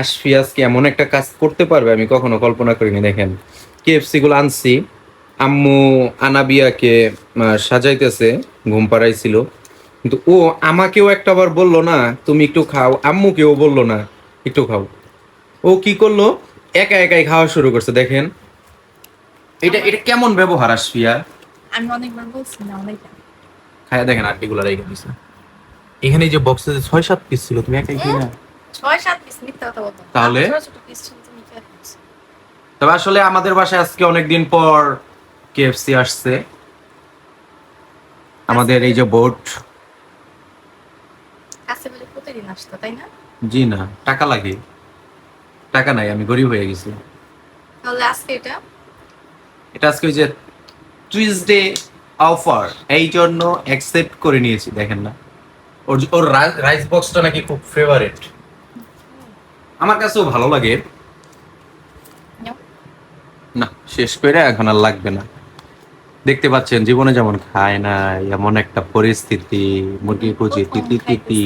আশফিয়াজকে এমন একটা কাজ করতে পারবে আমি কখনো কল্পনা করিনি দেখেন। কেএফসি গুলো আনছি। আম্মু আনাবিয়াকে সাজাইতেছে ঘুম পাড়াইছিল। কিন্তু ও আমাকেও একটা বার বলল না তুমি একটু খাও। আম্মুকেও বলল না একটু খাও। ও কি করল? একা একাই খাওয়া শুরু করছে দেখেন। এটা এটা কেমন ব্যবহার আশফিয়া আমি অনেকবার বলছি না খায়া দেখেন আটটিগুলো রেখে দিছে। এখানে এই যে বক্সে ছয় সাত পিস ছিল তুমি একাই খেয়ে না ছয় সাত তাহলে? তবে আসলে আমাদের বাসায় আজকে অনেকদিন পর কেএফসি আসছে। আমাদের এই যে বোট তাই না? জি না টাকা লাগে। টাকা নাই আমি গরিব হয়ে গেছি। তাহলে আজকে এটা? এটা আজকে যে টুইসডে অফার এই জন্য অ্যাকসেপ্ট করে নিয়েছি দেখেন না। ওর ওর রাইস বক্সটা নাকি খুব ফেভারিট আমার কাছেও ভালো লাগে। না শেষ করে এখন আর লাগবে না। দেখতে পাচ্ছেন জীবনে যেমন খায় না এমন একটা পরিস্থিতি মুরগি খুঁজি প্রথম তিতি তিতি।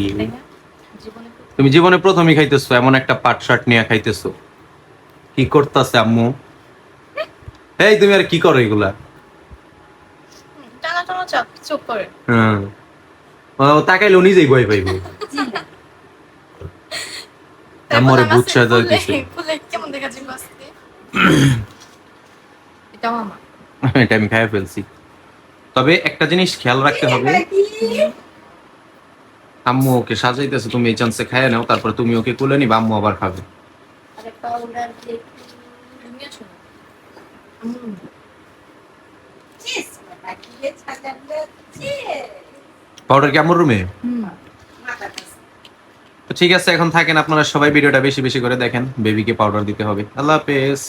তুমি জীবনে প্রথমই খাইতেছো এমন একটা পাট শার্ট নিয়ে খাইতেছো। কি করতেছে আম্মু? এই তুমি আর কি করো এগুলা? হুম, টানা টানা চুপ করে। হ্যাঁ ও তাকাইলে ও নিজেই ভয় পাইবে। আম্মুরে তারপর ভূত আমার সাজা ফুলে- দিছে। কেমন দেখা যাবে আজকে এটাও আমার এটা আমি খাই ফেলছি। তবে একটা জিনিস খেয়াল রাখতে হবে। আম্মু ওকে সাজাইতেছে তুমি এই চান্সে খাইয়ে নাও তারপর তুমি ওকে কুলে নিবা আম্মু আবার খাবে। পাউডার কি আম্মুর রুমে। ঠিক আছে, এখন থাকেন আপনারা সবাই, ভিডিওটা বেশি বেশি করে দেখেন বেবিকে পাউডার দিতে হবে। আল্লাহ হাফেজ।